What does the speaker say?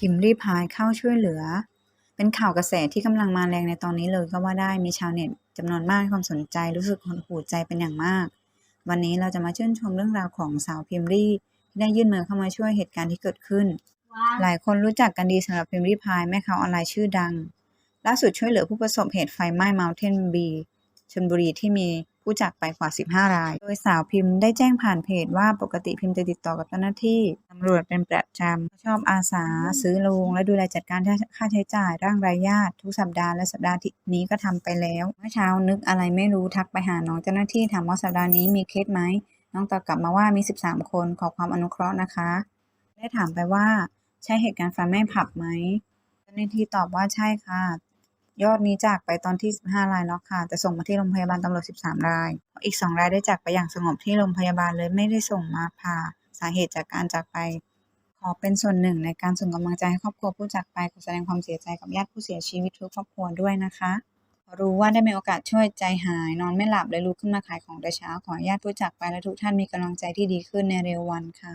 พิมพ์รีพายเข้าช่วยเหลือ เป็นข่าวกระแสที่กำลังมาแรงในตอนนี้เลยก็ว่าได้มีชาวเน็ตจำนวนมากให้ความสนใจรู้สึกหดหู่ใจเป็นอย่างมาก วันนี้เราจะมาชื่นชมเรื่องราวของสาวพิมพ์รีที่ได้ยื่นมือเข้ามาช่วยเหตุการณ์ที่เกิดขึ้น หลายคนรู้จักกันดีสำหรับพิมพ์รีพายแม่ค้าออนไลน์ชื่อดังล่าสุดช่วยเหลือผู้ประสบเหตุไฟไหม้ Mountain Bee ชลบุรีที่มีผู้จากไปกว่า 15 ราย โดยสาวพิมพ์ได้แจ้งผ่านเพจว่าปกติพิมพ์จะติดต่อกับเจ้าหน้าที่ตำรวจเป็นประจำชอบอาสาซื้อโรงและดูแลจัดการค่าใช้จ่ายร่างรายญาติทุกสัปดาห์และสัปดาห์ที่นี้ก็ทำไปแล้วเมื่อเช้านึกอะไรไม่รู้ทักไปหาน้องเจ้าหน้าที่ถามว่าสัปดาห์นี้มีเคสไหมน้องตอบกลับมาว่ามี 13 คนขอความอนุเคราะห์นะคะ ได้ถามไปว่า ใช่เหตุการณ์ไฟไหม้ผับไหมเจ้าหน้าที่ตอบว่าใช่ค่ะ ยอดนี้จากไปตอนที่ 15 รายแล้วค่ะ แต่ส่งมาที่โรงพยาบาลตำรวจ 13 ราย อีก 2 รายได้จากไปอย่างสงบที่โรงพยาบาลเลยไม่ได้ส่งมาผ่า สาเหตุจากการจากไป ขอเป็นส่วนหนึ่งในการส่งกำลังใจให้ครอบครัวผู้จากไปขอแสดงความเสียใจกับญาติผู้เสียชีวิตทุกครอบครัวด้วยนะคะรู้ว่าได้มีโอกาสช่วยใจหาย นอนไม่หลับเลยลุกขึ้นมาขายของแต่เช้าขอญาติผู้จากไปและทุกท่านมีกำลังใจที่ดีขึ้นในเร็ววันค่ะ